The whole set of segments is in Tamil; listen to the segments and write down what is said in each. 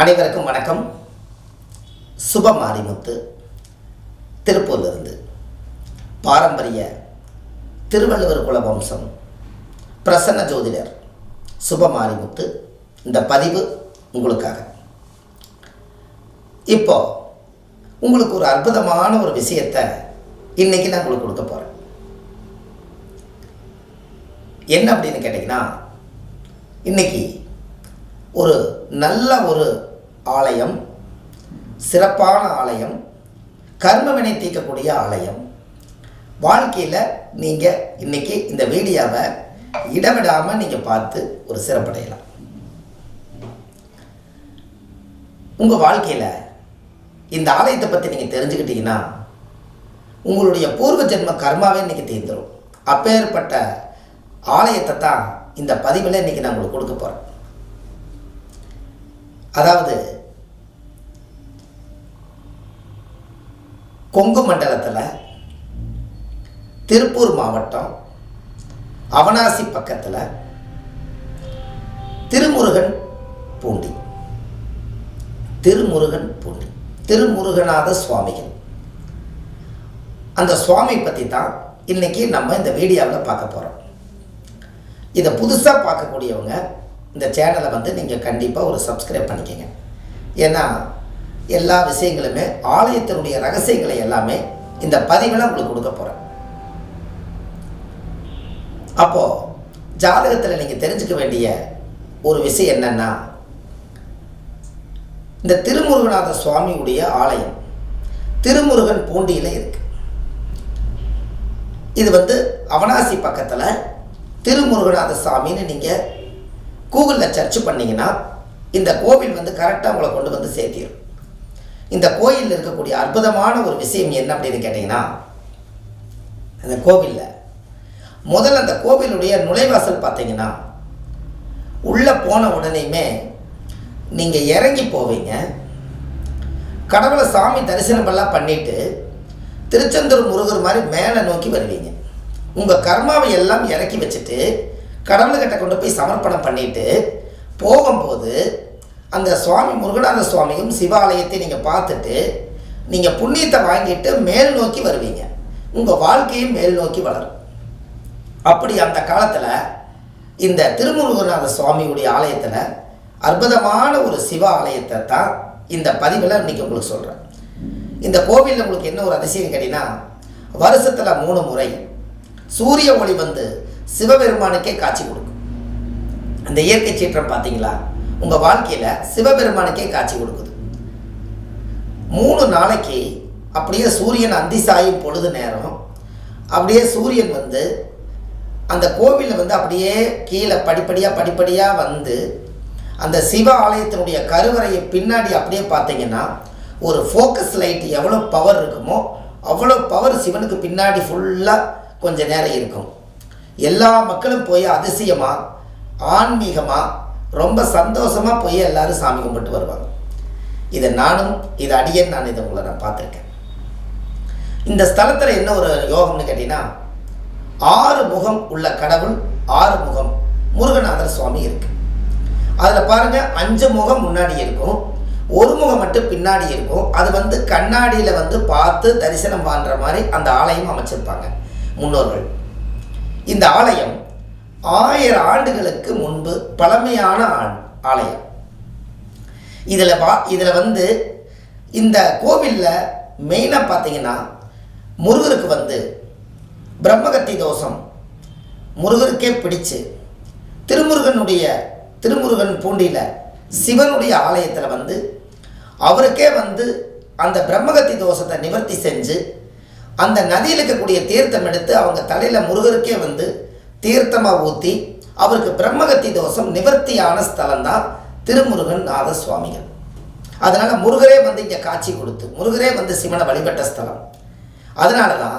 அனைவருக்கும் வணக்கம். சுப மாரிமுத்து திருப்பூர்லேருந்து. பாரம்பரிய திருவள்ளுவர் குல வம்சம் பிரசன்ன ஜோதிடர் சுப மாரிமுத்து இந்த பதிவு உங்களுக்காக. இப்போ உங்களுக்கு ஒரு அற்புதமான ஒரு விஷயத்தை இன்னைக்கு நான் உங்களுக்கு கொடுக்க போகிறேன் என்ன அப்படின்னு கேட்டிங்கன்னா இன்னைக்கு ஒரு நல்ல ஒரு ஆலயம் சிறப்பான ஆலயம் கர்மவினை தீர்க்கக்கூடிய ஆலயம். வாழ்க்கையில் நீங்கள் இன்னைக்கு இந்த வீடியோவை இடவிடாமல் நீங்கள் பார்த்து ஒரு சிறப்படையலாம் உங்கள் வாழ்க்கையில் இந்த ஆலயத்தை பற்றி நீங்கள் தெரிஞ்சுக்கிட்டீங்கன்னா உங்களுடைய பூர்வ ஜென்ம கர்மாவே இன்னைக்கு தீர்ந்துடும் அப்பேற்பட்ட ஆலயத்தை தான் இந்த பதிவில் இன்றைக்கி நான் உங்களுக்கு கொடுக்க போகிறேன் அதாவது கொங்கு மண்டலத்தில் திருப்பூர் மாவட்டம் அவனாசி பக்கத்தில் திருமுருகன் பூண்டி. திருமுருகன் பூண்டி. திருமுருகநாத சுவாமிகள். அந்த சுவாமி பற்றி தான் இன்னைக்கு நம்ம இந்த வீடியோவில் பார்க்க போகிறோம் இதை புதுசாக பார்க்கக்கூடியவங்க இந்த சேனலை வந்து நீங்கள் கண்டிப்பாக ஒரு சப்ஸ்கிரைப் பண்ணிக்கங்க. ஏன்னா எல்லா விஷயங்களுமே ஆலயத்தினுடைய ரகசியங்களை எல்லாமே இந்த பதிவில் உங்களுக்கு கொடுக்க போகிறேன் அப்போது ஜாதகத்தில் நீங்கள் தெரிஞ்சுக்க வேண்டிய ஒரு விஷயம் என்னன்னா இந்த திருமுருகநாத சுவாமியுடைய ஆலயம் திருமுருகன் பூண்டியில் இருக்கு. இது வந்து அவனாசி பக்கத்தில் திருமுருகநாத சாமின்னு நீங்கள் கூகுளில் சர்ச் பண்ணிங்கன்னா இந்த கோவில் வந்து கரெக்டாக உங்களை கொண்டு வந்து சேர்த்திடும் இந்த கோயிலில் இருக்கக்கூடிய அற்புதமான ஒரு விஷயம் என்ன அப்படின்னு கேட்டிங்கன்னா அந்த கோவிலில். முதல்ல அந்த கோவிலுடைய நுழைவாசல் பார்த்தீங்கன்னா உள்ளே போன உடனேயுமே நீங்கள் இறங்கி போவீங்க. கடவுளை சாமி தரிசனம் எல்லாம் திருச்செந்தூர் முருகர் மாதிரி மேலே நோக்கி வருவீங்க. உங்கள் கர்மாவை எல்லாம் இறக்கி வச்சுட்டு கடவுள்கிட்ட கொண்டு போய் சமர்ப்பணம் பண்ணிவிட்டு போகும்போது அந்த சுவாமி முருகநாத சுவாமியும் சிவாலயத்தை நீங்கள் பார்த்துட்டு நீங்கள் புண்ணியத்தை வாங்கிட்டு மேல் நோக்கி வருவீங்க. உங்கள் வாழ்க்கையும் மேல் நோக்கி வளரும். அப்படி அந்த காலத்தில் இந்த திருமுருகநாத சுவாமியுடைய ஆலயத்தில் அற்புதமான ஒரு சிவ ஆலயத்தை தான் இந்த பதிவில் இன்னைக்கு உங்களுக்கு சொல்கிறேன் இந்த கோவிலில் உங்களுக்கு என்ன ஒரு அதிசயம் கேட்டிங்கன்னா வருஷத்தில் மூணு முறை சூரிய ஒளி வந்து சிவபெருமானுக்கே காட்சி கொடுக்கும். அந்த இயற்கை சீற்றம் பார்த்தீங்களா? உங்கள் வாழ்க்கையில் சிவபெருமானுக்கே காட்சி கொடுக்குது. மூணு நாளைக்கு அப்படியே சூரியன் அந்தி சாயும் பொழுது நேரம். அப்படியே சூரியன் வந்து அந்த கோவிலில் வந்து அப்படியே கீழே படிப்படியாக படிப்படியாக வந்து அந்த சிவ ஆலயத்தினுடைய கருவறையை பின்னாடி அப்படியே பார்த்தீங்கன்னா ஒரு ஃபோக்கஸ் லைட் எவ்வளோ பவர் இருக்குமோ அவ்வளோ பவர் சிவனுக்கு பின்னாடி ஃபுல்லாக கொஞ்சம் நேரம் இருக்கும். எல்லா மக்களும் போய் அதிசயமாக ஆன்மீகமாக ரொம்ப சந்தோஷமாக போய் எல்லாரும் சாமி கும்பிட்டு வருவாங்க. இதை நானும் இதை அடியேன் நான் இதை உங்களை நான் பார்த்துருக்கேன். இந்த ஸ்தலத்தில் என்ன ஒரு யோகம்னு கேட்டிங்கன்னா ஆறு முகம் உள்ள கடவுள் ஆறு முகம் முருகநாதர் சுவாமி இருக்கு. அதில் பாருங்கள் அஞ்சு முகம் முன்னாடி இருக்கும். ஒரு முகம் மட்டும் பின்னாடி இருக்கும். அது வந்து கண்ணாடியில் வந்து பார்த்து தரிசனம் பண்ணுற மாதிரி அந்த ஆலயம் அமைச்சிருப்பாங்க முன்னோர்கள். இந்த ஆலயம் ஆயிரம் ஆண்டுகளுக்கு முன்பு பழமையான ஆலயம். இதில் பா இதில் வந்து இந்த கோவிலில் மெயினாக பார்த்தீங்கன்னா முருகருக்கு வந்து பிரம்மகத்தி தோஷம் முருகருக்கே பிடிச்சு திருமுருகனுடைய திருமுருகன் பூண்டியில் சிவனுடைய ஆலயத்தில் வந்து அவருக்கே வந்து அந்த பிரம்மகத்தி தோஷத்தை நிவர்த்தி செஞ்சு அந்த நதியில் இருக்கக்கூடிய தீர்த்தம் எடுத்து அவங்க தலையில் முருகருக்கே வந்து தீர்த்தமாக ஊற்றி அவருக்கு பிரம்மகத்தி தோஷம் நிவர்த்தியான ஸ்தலம் தான் திருமுருகன் நாத சுவாமிகள் அதனால் முருகரே வந்து இங்கே காட்சி கொடுத்து முருகரே வந்து சிவனை வழிபட்ட ஸ்தலம். அதனால தான்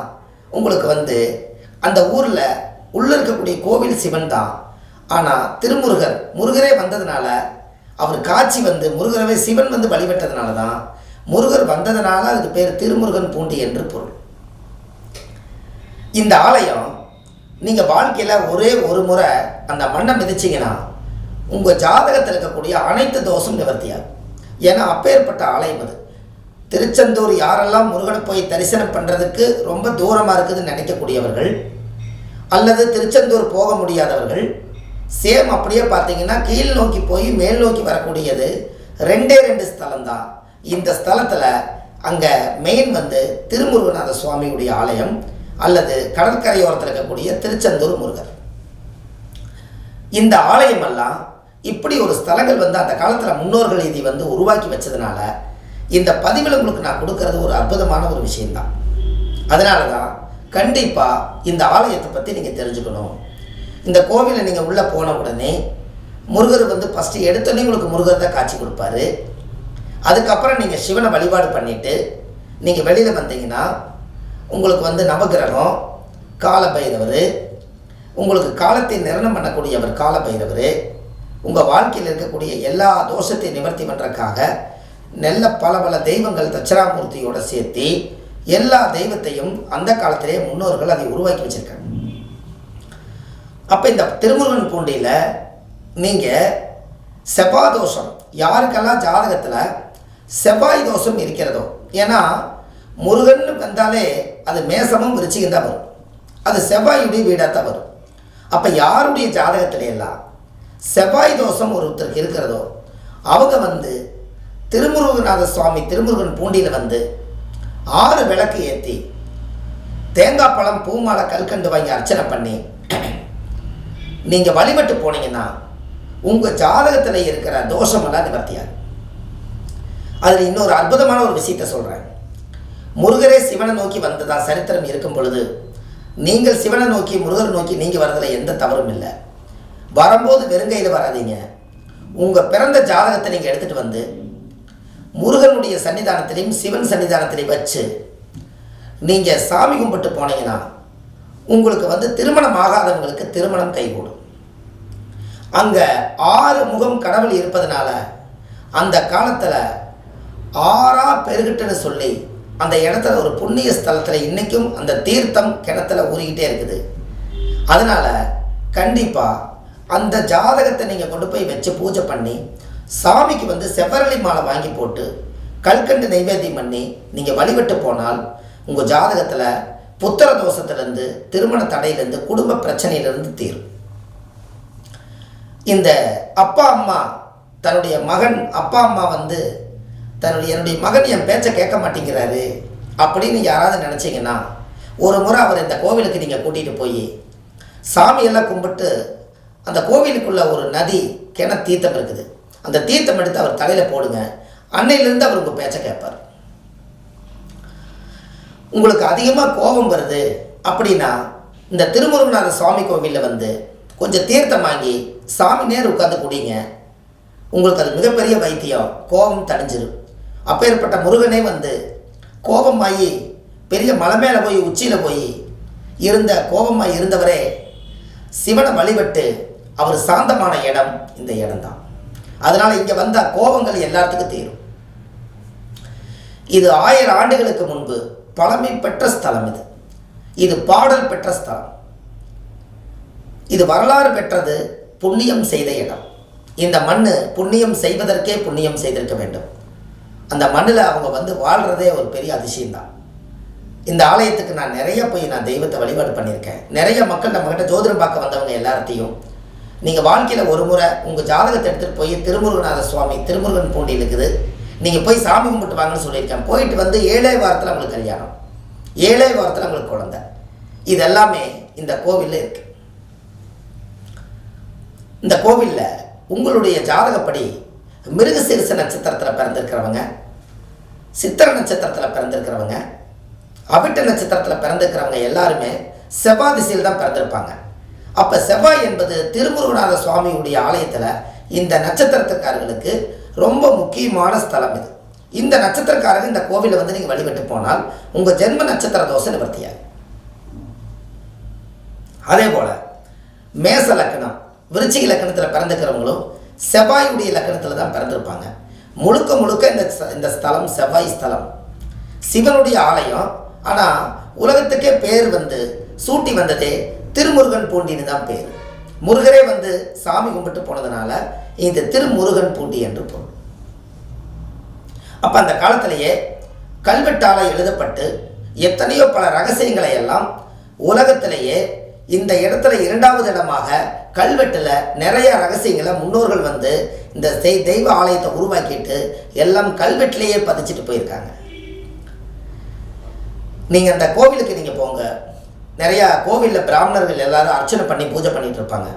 உங்களுக்கு வந்து அந்த ஊரில் உள்ள இருக்கக்கூடிய கோவில் சிவன் தான் ஆனால் திருமுருகர் முருகரே வந்ததுனால அவர் காட்சி வந்து முருகரவே சிவன் வந்து வழிபட்டதுனால தான் முருகர் வந்ததுனால அதுக்கு பேர் திருமுருகன் பூண்டி என்று பொருள். இந்த ஆலயம் நீங்கள் வாழ்க்கையில் ஒரே ஒரு முறை அந்த மண்ணை மிதிச்சிங்கன்னா உங்கள் ஜாதகத்தில் இருக்கக்கூடிய அனைத்து தோஷம் நிவர்த்தியாகும். ஏன்னா அப்பேற்பட்ட ஆலயம் அது. திருச்செந்தூர் யாரெல்லாம் முருகனை போய் தரிசனம் பண்ணுறதுக்கு ரொம்ப தூரமாக இருக்குதுன்னு நினைக்கக்கூடியவர்கள் அல்லது திருச்செந்தூர் போக முடியாதவர்கள் சேம் அப்படியே பார்த்தீங்கன்னா கீழ் நோக்கி போய் மேல் நோக்கி வரக்கூடியது ரெண்டே ரெண்டு ஸ்தலம் தான் இந்த ஸ்தலத்தில் அங்கே மெயின் வந்து திருமுருகநாத சுவாமியுடைய ஆலயம். அல்லது கடற்கரையோரத்தில் இருக்கக்கூடிய திருச்செந்தூர் முருகர். இந்த ஆலயமெல்லாம் இப்படி ஒரு ஸ்தலங்கள் வந்து அந்த காலத்தில் முன்னோர்கள் இதை வந்து உருவாக்கி வச்சதுனால இந்த பதிவில் உங்களுக்கு நான் கொடுக்கறது ஒரு அற்புதமான ஒரு விஷயம்தான். அதனால தான் கண்டிப்பாக இந்த ஆலயத்தை பற்றி நீங்கள் தெரிஞ்சுக்கணும். இந்த கோவிலில் நீங்கள் உள்ளே போன உடனே முருகர் வந்து ஃபஸ்ட்டு எடுத்தோடனே உங்களுக்கு முருகர் தான் காட்சி கொடுப்பாரு. அதுக்கப்புறம் நீங்கள் சிவனை வழிபாடு பண்ணிவிட்டு நீங்கள் வெளியில் வந்தீங்கன்னா உங்களுக்கு வந்து நவகிரகம் காலபைரவர். உங்களுக்கு காலத்தை நிரணம் பண்ணக்கூடியவர் காலபைரவர். உங்கள் வாழ்க்கையில் இருக்கக்கூடிய எல்லா தோஷத்தை நிவர்த்தி பண்ணுறதுக்காக நல்ல பல பல தெய்வங்கள் தட்சணாமூர்த்தியோட சேர்த்து எல்லா தெய்வத்தையும் அந்த காலத்திலே முன்னோர்கள் அதை உருவாக்கி வச்சிருக்காங்க. அப்போ இந்த திருமுருகன் பூண்டியில் நீங்கள் செவ்வாய் தோஷம் யாருக்கெல்லாம் ஜாதகத்தில் செவ்வாய் தோஷம் இருக்கிறதோ ஏன்னா முருகன் வந்தாலே அது மேசமும் விருச்சிகம் தான் வரும். அது செவ்வாயுடைய வீடாக தான் வரும். அப்போ யாருடைய ஜாதகத்துல எல்லாம் செவ்வாய் தோஷம் ஒருத்தருக்கு இருக்கிறதோ அவங்க வந்து திருமுருகநாத சுவாமி திருமுருகன் பூண்டியில் வந்து ஆறு விளக்கு ஏற்றி தேங்காய் பழம் பூமாலை கல்கண்டு வாங்கி அர்ச்சனை பண்ணி நீங்கள் வழிபட்டு போனீங்கன்னா உங்கள் ஜாதகத்தில் இருக்கிற தோஷமெல்லாம் நிவர்த்தியாகும். அதில் இன்னொரு அற்புதமான ஒரு விஷயத்த சொல்கிறேன் முருகரே சிவனை நோக்கி வந்ததா சரித்திரம் இருக்கும் பொழுது நீங்கள் சிவனை நோக்கி முருகரை நோக்கி நீங்கள் வரதில் எந்த தவறும் இல்லை. வரும்போது வெறுங்கையில் வராதீங்க. உங்கள் பிறந்த ஜாதகத்தை நீங்கள் எடுத்துகிட்டு வந்து முருகனுடைய சன்னிதானத்திலையும் சிவன் சன்னிதானத்திலையும் வச்சு நீங்கள் சாமி கும்பிட்டு போனீங்கன்னா உங்களுக்கு வந்து திருமணம் ஆகாதவங்களுக்கு திருமணம் கைகூடும். அங்கே ஆறு முகம் கடவுள் இருப்பதனால அந்த காலத்தில் ஆறா பெருகிட்டுன்னு சொல்லி அந்த இடத்துல ஒரு புண்ணிய ஸ்தலத்தில் இன்றைக்கும் அந்த தீர்த்தம் கிணத்துல ஊறிக்கிட்டே இருக்குது. அதனால் கண்டிப்பாக அந்த ஜாதகத்தை நீங்கள் கொண்டு போய் வச்சு பூஜை பண்ணி சாமிக்கு வந்து செவ்வரளி மாலை வாங்கி போட்டு கல்கண்டு நைவேத்தியம் பண்ணி நீங்கள் வழிபட்டு போனால் உங்கள் ஜாதகத்தில் புத்திர தோஷத்துலேருந்து திருமண தடையிலேருந்து குடும்ப பிரச்சனையிலேருந்து தீரும். இந்த அப்பா அம்மா தன்னுடைய மகன் அப்பா அம்மா வந்து தன்னுடைய என்னுடைய மகன் என் பேச்சை கேட்க மாட்டேங்கிறாரு அப்படின்னு யாராவது நினச்சிங்கன்னா ஒரு முறை அவர் இந்த கோவிலுக்கு நீங்கள் கூட்டிகிட்டு போய் சாமியெல்லாம் கும்பிட்டு அந்த கோவிலுக்குள்ளே ஒரு நதி கிண தீர்த்தம் இருக்குது. அந்த தீர்த்தம் எடுத்து அவர் தலையில் போடுங்க. அன்னையிலேருந்து அவர் உங்கள் பேச்சை கேட்பார். உங்களுக்கு அதிகமாக கோபம் வருது அப்படின்னா இந்த திருமுருகநாத சுவாமி கோவிலில் வந்து கொஞ்சம் தீர்த்தம் வாங்கி சாமி நேர் உட்காந்து குடிங்க. உங்களுக்கு அது மிகப்பெரிய வைத்தியம். கோபம் தணிஞ்சிரும். அப்பேற்பட்ட முருகனே வந்து கோபமாகி பெரிய மலை மேலே போய் உச்சியில் போய் இருந்த கோபமாக இருந்தவரே சிவனை வழிபட்டு அவர் சாந்தமான இடம் இந்த இடம்தான். அதனால் இங்கே வந்த கோபங்கள் எல்லாத்துக்கும் தீரும். இது ஆயிரம் ஆண்டுகளுக்கு முன்பு பழமை பெற்ற ஸ்தலம் இது. இது பாடல் பெற்ற ஸ்தலம். இது வரலாறு பெற்றது புண்ணியம் செய்த இடம். இந்த மண் புண்ணியம் செய்வதற்கே புண்ணியம் செய்திருக்க வேண்டும். அந்த மண்ணில் அவங்க வந்து வாழ்கிறதே ஒரு பெரிய அதிசயம்தான். இந்த ஆலயத்துக்கு நான் நிறைய போய் நான் தெய்வத்தை வழிபாடு பண்ணியிருக்கேன். நிறைய மக்கள் நம்மக்கிட்ட ஜோதிடம் பார்க்க வந்தவங்க எல்லார்த்தையும். நீங்கள் வாழ்க்கையில் ஒரு முறை உங்கள் ஜாதகத்தை எடுத்துகிட்டு போய் திருமுருகநாத சுவாமி திருமுருகன் பூண்டியில் இருக்குது. நீங்கள் போய் சாமி கும்பிட்டு வாங்கன்னு சொல்லியிருக்கேன். போயிட்டு வந்து ஏழே வாரத்தில் உங்களுக்கு கல்யாணம். ஏழே வாரத்தில் உங்களுக்கு குழந்தை. இது எல்லாமே இந்த கோவிலில் இருக்குது இந்த கோவிலில் உங்களுடைய ஜாதகப்படி மிருகசீரிச நட்சத்திரத்தில் பிறந்திருக்கிறவங்க சித்திர நட்சத்திரத்தில் பிறந்திருக்கிறவங்க அவிட்ட நட்சத்திரத்தில் பிறந்திருக்கிறவங்க எல்லாருமே செவ்வாய் திசையில் தான் பிறந்திருப்பாங்க. அப்போ செவ்வாய் என்பது திருமுருகநாத சுவாமியுடைய ஆலயத்தில் இந்த நட்சத்திரத்துக்காரர்களுக்கு ரொம்ப முக்கியமான ஸ்தலம் இது. இந்த நட்சத்திரக்காரங்க இந்த கோவிலை வந்து நீங்கள் வழிபட்டு போனால் உங்கள் ஜென்ம நட்சத்திர தோசை நிவர்த்தியாகும். அதே போல் மேச லக்கணம் விருச்சிக லக்கணத்தில் பிறந்துக்கிறவங்களும் செவ்வாயுடைய லக்கணத்தில் தான் பிறந்திருப்பாங்க. முழுக்க முழுக்க இந்த இந்த ஸ்தலம் செவ்வாய் ஸ்தலம். சிவனுடைய ஆலயம். ஆனால் உலகத்துக்கே பேர் வந்து சூட்டி வந்ததே திருமுருகன் பூண்டின்னு தான் பேர். முருகரே வந்து சாமி கும்பிட்டு போனதுனால இந்த திருமுருகன் பூண்டி என்று பொருள். அப்போ அந்த காலத்திலேயே கல்வெட்டால் எழுதப்பட்டு எத்தனையோ பல ரகசியங்களை எல்லாம் உலகத்திலேயே இந்த இடத்துல இரண்டாவது இடமாக கல்வெட்டில் நிறைய ரகசியங்களை முன்னோர்கள் வந்து இந்த தெய்வ ஆலயத்தை உருவாக்கிட்டு எல்லாம் கல்வெட்டிலேயே பதிச்சிட்டு போயிருக்காங்க. நீங்கள் அந்த கோவிலுக்கு நீங்கள் போங்க. நிறையா கோவிலில் பிராமணர்கள் எல்லாரும் அர்ச்சனை பண்ணி பூஜை பண்ணிட்டு இருப்பாங்க.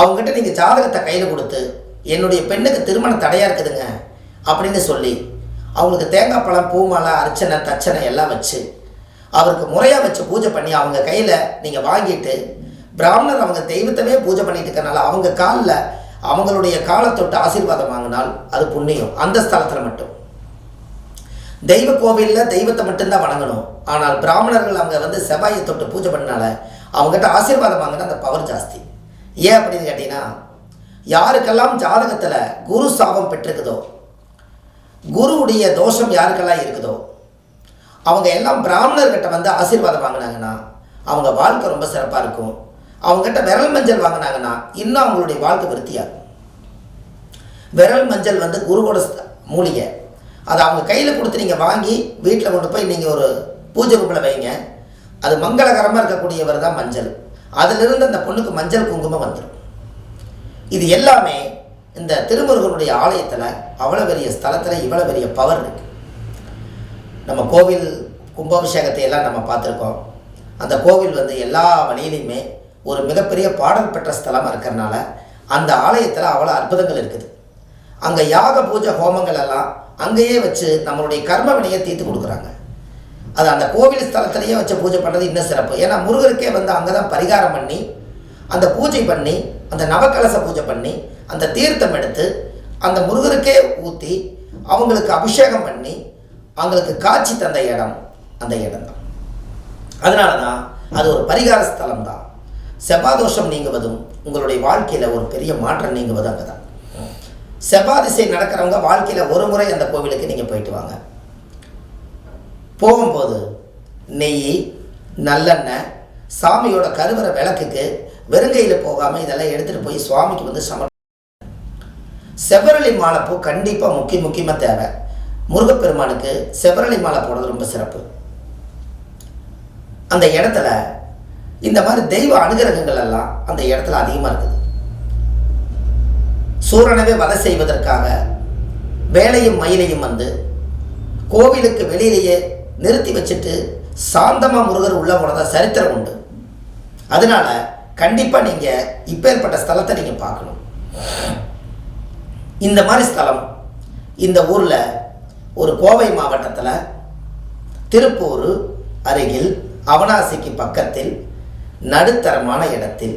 அவங்ககிட்ட நீங்கள் ஜாதகத்தை கையில் கொடுத்து என்னுடைய பெண்ணுக்கு திருமணம் தடையாக இருக்குதுங்க அப்படின்னு சொல்லி அவங்களுக்கு தேங்காய் பழம் பூமாலை அர்ச்சனை தச்சனை எல்லாம் வச்சு அவருக்கு முறையாக வச்சு பூஜை பண்ணி அவங்க கையில் நீங்கள் வாங்கிட்டு பிராமணர் அவங்க தெய்வத்தவே பூஜை பண்ணிட்டு இருக்கனால அவங்க காலில் அவங்களுடைய காலை தொட்டு ஆசீர்வாதம் வாங்கினால் அது புண்ணியம். அந்த ஸ்தலத்தில் மட்டும். தெய்வ கோவிலில் தெய்வத்தை மட்டும்தான் வணங்கணும். ஆனால் பிராமணர்கள் அங்கே வந்து செவ்வாயை தொட்டு பூஜை பண்ணனால அவங்ககிட்ட ஆசீர்வாதம் வாங்கினா அந்த பவர் ஜாஸ்தி. ஏன் அப்படின்னு கேட்டிங்கன்னா யாருக்கெல்லாம் ஜாதகத்தில் குரு சாபம் பெற்றிருக்குதோ குருவுடைய தோஷம் யாருக்கெல்லாம் இருக்குதோ அவங்க எல்லாம் பிராமணர்கிட்ட வந்து ஆசீர்வாதம் வாங்கினாங்கன்னா அவங்க வாழ்க்கை ரொம்ப சிறப்பாக இருக்கும். அவங்ககிட்ட விரல் மஞ்சள் வாங்கினாங்கன்னா இன்னும் அவங்களுடைய வாழ்க்கை விருத்தியாகும். விரல் மஞ்சள் வந்து குருவோட மூலிகை. அதை அவங்க கையில் கொடுத்து நீங்கள் வாங்கி வீட்டில் கொண்டு போய் நீங்கள் ஒரு பூஜை ரூமில் வைங்க. அது மங்களகரமாக இருக்கக்கூடியவர் தான் மஞ்சள். அதிலிருந்து அந்த பொண்ணுக்கு மஞ்சள் குங்குமம் வந்துடும் இது எல்லாமே இந்த திருமுருகனுடைய ஆலயத்தில் அவ்வளோ பெரிய ஸ்தலத்தில் இவ்வளோ பெரிய பவர் இருக்குது நம்ம கோவில் கும்பாபிஷேகத்தை எல்லாம் நம்ம பார்த்துருக்கோம். அந்த கோவில் வந்து எல்லா வழியிலையுமே ஒரு மிகப்பெரிய பாடல் பெற்ற ஸ்தலமாக இருக்கிறனால அந்த ஆலயத்தில் அவ்வளோ அற்புதங்கள் இருக்குது. அங்கே யாக பூஜை ஹோமங்கள் எல்லாம் அங்கேயே வச்சு நம்மளுடைய கர்ம வினையை தீர்த்து கொடுக்குறாங்க. அது அந்த கோவில் ஸ்தலத்திலேயே வச்சு பூஜை பண்ணுறது இன்னும் சிறப்பு. ஏன்னா முருகருக்கே வந்து அங்கே தான் பரிகாரம் பண்ணி அந்த பூஜை பண்ணி அந்த நவக்கலச பூஜை பண்ணி அந்த தீர்த்தம் எடுத்து அந்த முருகருக்கே ஊற்றி அவங்களுக்கு அபிஷேகம் பண்ணி அவங்களுக்கு காட்சி தந்த இடம் அந்த இடம் தான் அதனால தான் அது ஒரு பரிகார ஸ்தலம் தான் செபாதோஷம் நீங்குவதும் உங்களுடைய வாழ்க்கையில் ஒரு பெரிய மாற்றம் நீங்குவதும் அங்கே தான் செபாதிசை நடக்கிறவங்க வாழ்க்கையில் ஒரு முறை அந்த கோவிலுக்கு நீங்கள் போயிட்டு வாங்க. போகும்போது நெய் நல்லெண்ணெய் சாமியோட கருவறை விளக்குக்கு வெறுங்கையில் போகாமல் இதெல்லாம் எடுத்துகிட்டு போய் சுவாமிக்கு வந்து சமர் செவ்வரளி மாலைப்பூ கண்டிப்பாக முக்கிய முக்கியமாக தேவை. முருகப்பெருமானுக்கு செவ்வரளி மாலை போடுறது ரொம்ப சிறப்பு. அந்த இடத்துல இந்த மாதிரி தெய்வ அனுகிரகங்கள் எல்லாம் அந்த இடத்துல அதிகமாக இருக்குது. சூரனவே வதை செய்வதற்காக வேலையும் மயிலையும் வந்து கோவிலுக்கு வெளியிலேயே நிறுத்தி வச்சுட்டு சாந்தமா முருகர் உள்ள போனதாக சரித்திரம் உண்டு. அதனால கண்டிப்பாக நீங்கள் இப்பேற்பட்ட ஸ்தலத்தை நீங்கள் பார்க்கணும். இந்த மாதிரி ஸ்தலம் இந்த ஊரில் ஒரு கோவை மாவட்டத்தில் திருப்பூர் அருகில் அவனாசிக்கு பக்கத்தில் நடுத்தரமான இடத்தில்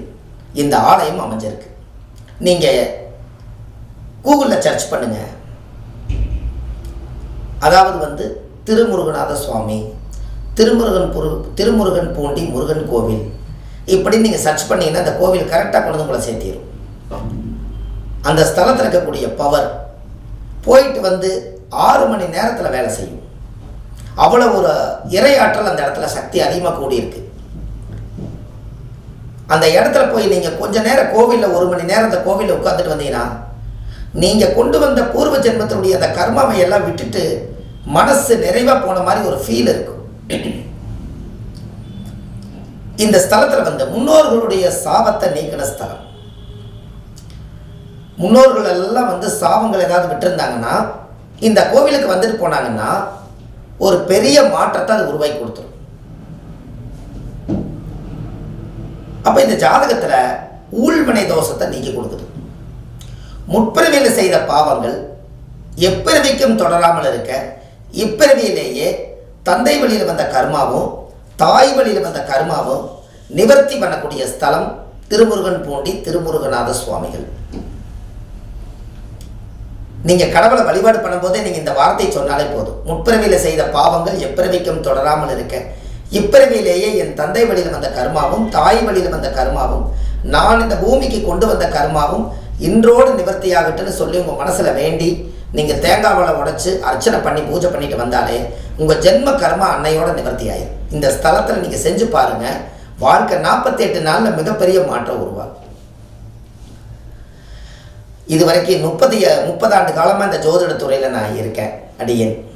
இந்த ஆலயம் அமைஞ்சிருக்கு. நீங்கள் கூகுளில் சர்ச் பண்ணுங்க. அதாவது வந்து திருமுருகநாத சுவாமி திருமுருகன் புரு திருமுருகன் பூண்டி முருகன் கோவில். இப்படி நீங்கள் சர்ச் பண்ணீங்கன்னா அந்த கோவில் கரெக்டாக கொண்டு உங்களை சேர்த்திடும் அந்த ஸ்தலத்தில் இருக்கக்கூடிய பவர் போயிட்டு வந்து ஆறு மணி நேரத்தில் வேலை செய்யும். அவ்வளோ ஒரு இறையாற்றல் அந்த இடத்துல சக்தி அதிகமாக கூடியிருக்கு. அந்த இடத்துல போய் நீங்கள் கொஞ்ச நேரம் கோவிலில் ஒரு மணி நேரம் அந்த கோவிலில் உட்காந்துட்டு வந்தீங்கன்னா நீங்கள் கொண்டு வந்த பூர்வ ஜென்மத்தினுடைய அந்த கர்மாவை எல்லாம் விட்டுட்டு மனசு நிறைவாக போன மாதிரி ஒரு ஃபீல் இருக்கும். இந்த ஸ்தலத்தில் வந்து முன்னோர்களுடைய சாபத்தை நீக்கின ஸ்தலம். முன்னோர்கள் எல்லாம் வந்து சாபங்கள் ஏதாவது விட்டுருந்தாங்கன்னா இந்த கோவிலுக்கு வந்துட்டு போனாங்கன்னா ஒரு பெரிய மாற்றத்தை அது உருவாக்கி கொடுத்துரும். அப்போ இந்த ஜாதகத்தில் ஊழ்வினை தோஷத்தை நீக்கி கொடுக்குது. முற்பிறவியில் செய்த பாவங்கள் எப்பிறவிக்கும் தொடராமல் இருக்க இப்பிறவியிலேயே தந்தை வழியில் வந்த கர்மாவும் தாய் வழியில் வந்த கர்மாவும் நிவர்த்தி பண்ணக்கூடிய ஸ்தலம் திருமுருகன் பூண்டி திருமுருகநாத சுவாமிகள். நீங்கள் கடவுளை வழிபாடு பண்ணும்போதே நீங்கள் இந்த வார்த்தை சொன்னாலே போதும். முற்பிறவியில் செய்த பாவங்கள் எப்பிறவிக்கும் தொடராமல் இருக்க. இப்பிறவியிலேயே என் தந்தை வழியில் வந்த கர்மாவும் தாய் வழியில் வந்த கர்மாவும் நான் இந்த பூமிக்கு கொண்டு வந்த கர்மாவும் இன்றோடு நிவர்த்தியாகட்டுன்னு சொல்லி உங்கள் மனசில் வேண்டி நீங்கள் தேங்காவளை உடைச்சி அர்ச்சனை பண்ணி பூஜை பண்ணிட்டு வந்தாலே உங்கள் ஜென்ம கர்மா அன்னையோட நிவர்த்தி ஆயிடும் இந்த ஸ்தலத்தில் நீங்கள் செஞ்சு பாருங்கள் வாழ்க்கை நாற்பத்தி எட்டு நாளில் மிகப்பெரிய மாற்றம் உருவாகும். இது வரைக்கும் முப்பது முப்பது ஆண்டு காலமாக இந்த ஜோதிட துறையில் நான் இருக்கேன் அடியேன்.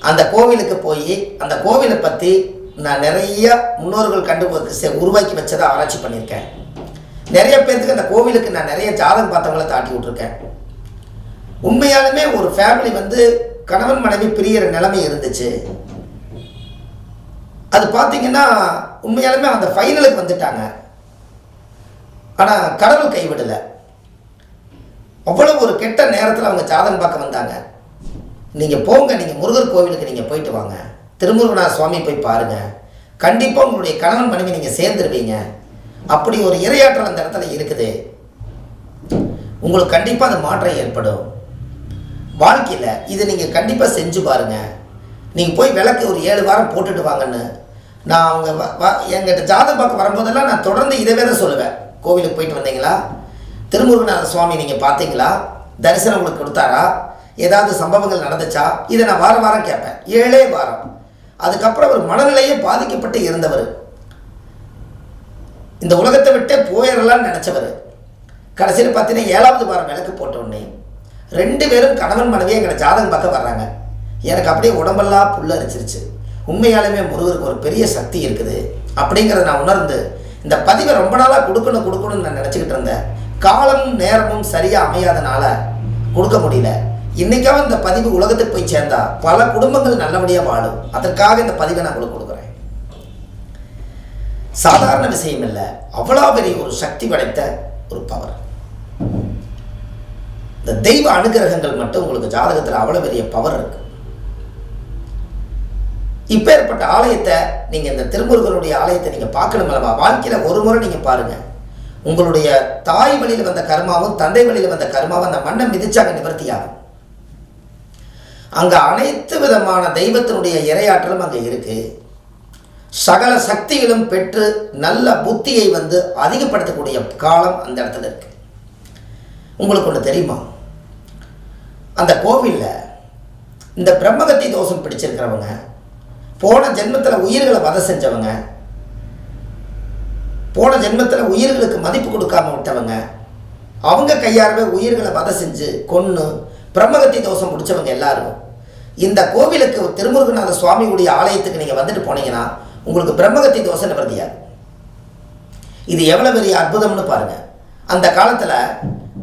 அந்த கோவிலுக்கு போய் அந்த கோவிலை பற்றி நான் நிறைய முன்னோர்கள் கண்டு செ- உருவாக்கி வச்சதை ஆராய்ச்சி பண்ணியிருக்கேன். நிறைய பேர்த்துக்கு அந்த கோவிலுக்கு நான் நிறைய ஜாதகம் பார்த்தவங்கள தாட்டி விட்ருக்கேன் உண்மையாலுமே ஒரு ஃபேமிலி வந்து கணவன் மனைவி பிரியற நிலைமை இருந்துச்சு. அது பார்த்தீங்கன்னா உண்மையாலுமே அந்த ஃபைனலுக்கு வந்துட்டாங்க. ஆனால் கடவுள் கைவிடலை. அவ்வளவு ஒரு கெட்ட நேரத்தில் அவங்க ஜாதகம் பார்க்க வந்தாங்க. நீங்கள் போங்க நீங்கள் முருகர் கோவிலுக்கு நீங்கள் போயிட்டு வாங்க. திருமுருகனா சுவாமி போய் பாருங்கள் கண்டிப்பாக உங்களுடைய கணவன் மனைவி நீங்கள் சேர்ந்துருவீங்க. அப்படி ஒரு இரையாற்றல் அந்த இடத்துல இருக்குது. உங்களுக்கு கண்டிப்பாக அந்த மாற்றம் ஏற்படும். வாழ்க்கையில் இதை நீங்கள் கண்டிப்பாக செஞ்சு பாருங்க. நீங்கள் போய் விளக்கு ஒரு ஏழு வாரம் போட்டுட்டு வாங்கன்னு. நான் அவங்க வ- வ- எங்கிட்ட ஜாதகம் பார்க்க வரும்போதெல்லாம் நான் தொடர்ந்து இதவே தான் சொல்லுவேன். கோவிலுக்கு போயிட்டு வந்தீங்களா? திருமுருகநாத சுவாமி நீங்கள் பார்த்தீங்களா தரிசனம் உங்களுக்கு கொடுத்தாரா? ஏதாவது சம்பவங்கள் நடந்துச்சா? இதை நான் வாரம் வாரம் கேட்பேன். ஏழே வாரம். அதுக்கப்புறம் அவர் மனநிலையே பாதிக்கப்பட்டு இருந்தவர். இந்த உலகத்தை விட்டே போயிடலாம்னு நினச்சவர். கடைசியில் பார்த்தீங்கன்னா ஏழாவது வாரம் விளக்கு போட்ட உடனே ரெண்டு பேரும் கணவன் மனைவி எங்களை ஜாதகம் பார்க்க வர்றாங்க. எனக்கு அப்படியே உடம்பெல்லாம் புல்லரிச்சிருச்சு உண்மையாலுமே முருகருக்கு ஒரு பெரிய சக்தி இருக்குது. அப்படிங்கிறத நான் உணர்ந்து இந்த பதிவை ரொம்ப நாளாக கொடுக்கணும் கொடுக்கணும்னு நான் நினச்சிக்கிட்டு இருந்தேன். காலமும் நேரமும் சரியாக அமையாதனால கொடுக்க முடியல. இன்றைக்காவது இந்த பதிவு உலகத்துக்கு போய் சேர்ந்தா பல குடும்பங்கள் நல்லபடியாக வாழும். அதற்காக இந்த பதிவை நான் உங்களுக்கு கொடுக்குறேன். சாதாரண விஷயம் இல்லை. அவ்வளோ பெரிய ஒரு சக்தி படைத்த ஒரு பவர் இந்த தெய்வ அனுகிரகங்கள் மட்டும் உங்களுக்கு ஜாதகத்தில் அவ்வளோ பெரிய பவர் இருக்கு. இப்பேற்பட்ட ஆலயத்தை நீங்கள் இந்த திருமுருகனுடைய ஆலயத்தை நீங்கள் பார்க்கணும் அல்லவா? வாழ்க்கையில் ஒரு முறை நீங்கள் பாருங்கள் உங்களுடைய தாய் வழியில் வந்த கர்மாவும் தந்தை வழியில் வந்த கர்மாவும் அந்த மண்ணை மிதிச்சாங்க நிவர்த்தியாகும். அங்க அனைத்து விதமான தெய்வத்தினுடைய இரையாற்றலும் அங்கே இருக்கு. சகல சக்திகளும் பெற்று நல்ல புத்தியை வந்து அதிகப்படுத்தக்கூடிய காலம் அந்த இடத்துல இருக்கு. உங்களுக்கு ஒன்று தெரியுமா? அந்த கோவிலில் இந்த பிரம்மகத்தி தோஷம் பிடிச்சிருக்கிறவங்க போன ஜென்மத்தில் உயிர்களை வதை செஞ்சவங்க போன ஜென்மத்தில் உயிர்களுக்கு மதிப்பு கொடுக்காம விட்டவங்க அவங்க கையாரவே உயிர்களை வதை செஞ்சு கொன்று பிரம்மகத்தி தோஷம் பிடிச்சவங்க எல்லாரும். இந்த கோவிலுக்கு திருமுருகநாத சுவாமியுடைய ஆலயத்துக்கு நீங்கள் வந்துட்டு போனீங்கன்னா உங்களுக்கு பிரம்மகத்தி தோஷம் நிவர்த்தியாது இது எவ்வளோ பெரிய அற்புதம்னு பாருங்க. அந்த காலத்தில்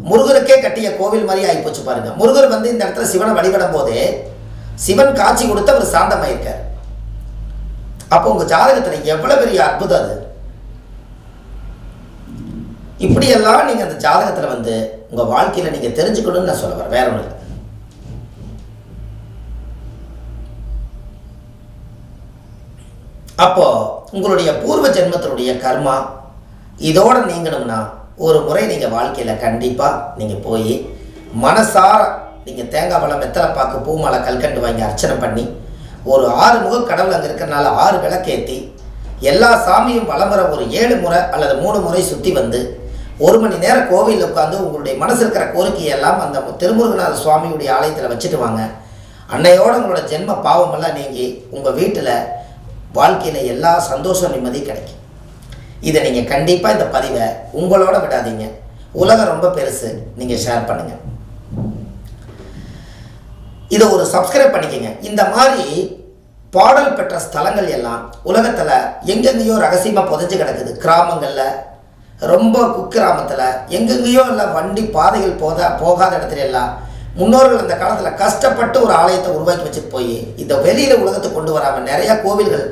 முருகருக்கே கட்டிய கோவில் மாதிரி ஆகிப்போச்சு பாருங்கள் முருகர் வந்து இந்த இடத்துல சிவனை வழிபடும் போதே சிவன் காட்சி கொடுத்து அவர் சாந்தமாயிருக்கார். அப்போ உங்கள் ஜாதகத்தில் எவ்வளோ பெரிய அற்புதம் அது? இப்படியெல்லாம் நீங்கள் அந்த ஜாதகத்தில் வந்து உங்கள் வாழ்க்கையில் நீங்கள் தெரிஞ்சுக்கணும்னு நான் சொல்ல வரேன். வேற ஒன்றும் அப்போ உங்களுடைய பூர்வ ஜென்மத்தினுடைய கர்மா இதோடு நீங்கணும்னா ஒரு முறை நீங்கள் வாழ்க்கையில் கண்டிப்பாக நீங்கள் போய் மனசார நீங்கள் தேங்காய் பழம் வெத்தலை பாக்கு பூமாலை கல்கண்டு வாங்கி அர்ச்சனை பண்ணி ஒரு ஆறு முக கடவுள் அங்கே இருக்கிறனால ஆறு விளக்கேற்றி எல்லா சாமியும் வளம் வர ஒரு ஏழு முறை அல்லது மூணு முறை சுற்றி வந்து ஒரு மணி நேரம் கோவிலில் உட்காந்து உங்களுடைய மனசு இருக்கிற கோரிக்கையெல்லாம் அந்த திருமுருகநாத சுவாமியுடைய ஆலயத்தில் வச்சுட்டு வாங்க. அன்னையோட உங்களோட ஜென்ம பாவமெல்லாம் நீங்கி உங்கள் வீட்டில் வாழ்க்கையில் எல்லா சந்தோஷம் நிம்மதி கிடைக்கும். இதை நீங்கள் கண்டிப்பாக இந்த பதிவை உங்களோட விடாதீங்க. உலகம் ரொம்ப பெருசு. நீங்கள் ஷேர் பண்ணுங்கள் இதை ஒரு சப்ஸ்கிரைப் பண்ணிக்கோங்க. இந்த மாதிரி பாடல் பெற்ற ஸ்தலங்கள் எல்லாம் உலகத்தில் எங்கெங்கேயோ ரகசியமாக புதைஞ்சு கிடக்குது. கிராமங்களில் ரொம்ப குக்கிராமத்தில் எங்கெங்கேயோ எல்லாம் வண்டி பாதைகள் போதா போகாத இடத்துல எல்லாம் முன்னோர்கள் அந்த காலத்தில் கஷ்டப்பட்டு ஒரு ஆலயத்தை உருவாக்கி வச்சுட்டு போய் இந்த வெளியில் உலகத்தை கொண்டு வராமல் நிறையா கோவில்கள்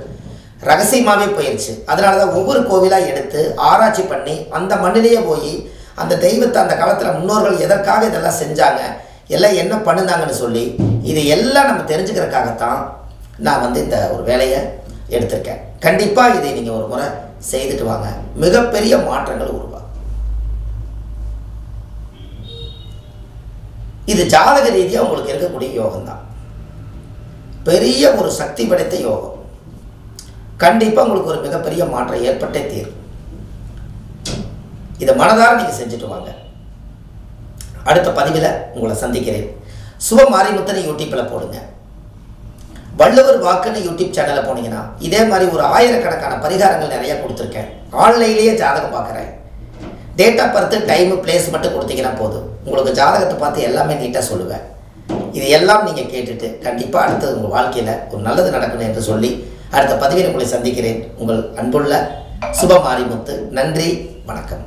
ரகசியமாகவே போயிடுச்சு அதனால தான் ஒவ்வொரு கோவிலாக எடுத்து ஆராய்ச்சி பண்ணி அந்த மண்ணிலேயே போய் அந்த தெய்வத்தை அந்த காலத்தில் முன்னோர்கள் எதற்காக இதெல்லாம் செஞ்சாங்க எல்லாம் என்ன பண்ணுனாங்கன்னு சொல்லி இது எல்லாம் நம்ம தெரிஞ்சுக்கிறதுக்காகத்தான் நான் வந்து இந்த ஒரு வேலையை எடுத்திருக்கேன். கண்டிப்பாக இதை நீங்கள் ஒரு முறை செய்துட்டு வாங்க. மிகப்பெரிய மாற்றங்கள் உருவாகும். இது ஜாதக ரீதியாக உங்களுக்கு இருக்கக்கூடிய யோகம் தான் பெரிய ஒரு சக்தி படைத்த யோகம். கண்டிப்பாக உங்களுக்கு ஒரு மிகப்பெரிய மாற்றம் ஏற்பட்டே தீரும். இதை மனதார நீங்கள் செஞ்சுட்டு வாங்க. அடுத்த பதிவில் உங்களை சந்திக்கிறேன். சுப மாரிமுத்தனை யூடியூப்பில் போடுங்க. வள்ளுவர் வாக்குன்னு யூடியூப் சேனலில் போனீங்கன்னா இதே மாதிரி ஒரு ஆயிரக்கணக்கான பரிகாரங்கள் நிறையா கொடுத்துருக்கேன். ஆன்லைன்லேயே ஜாதகம் பார்க்குறேன். Date of birth time place மட்டும் கொடுத்தீங்கன்னா போதும். உங்களுக்கு ஜாதகத்தை பார்த்து எல்லாமே நீட்டாக சொல்லுவேன். இது எல்லாம் நீங்கள் கேட்டுட்டு கண்டிப்பாக அடுத்தது உங்கள் வாழ்க்கையில் ஒரு நல்லது நடக்கணும் என்று சொல்லி அடுத்த பதிவில் உங்களை சந்திக்கிறேன். உங்கள் அன்புள்ள சுபமாரிமுத்து நன்றி வணக்கம்.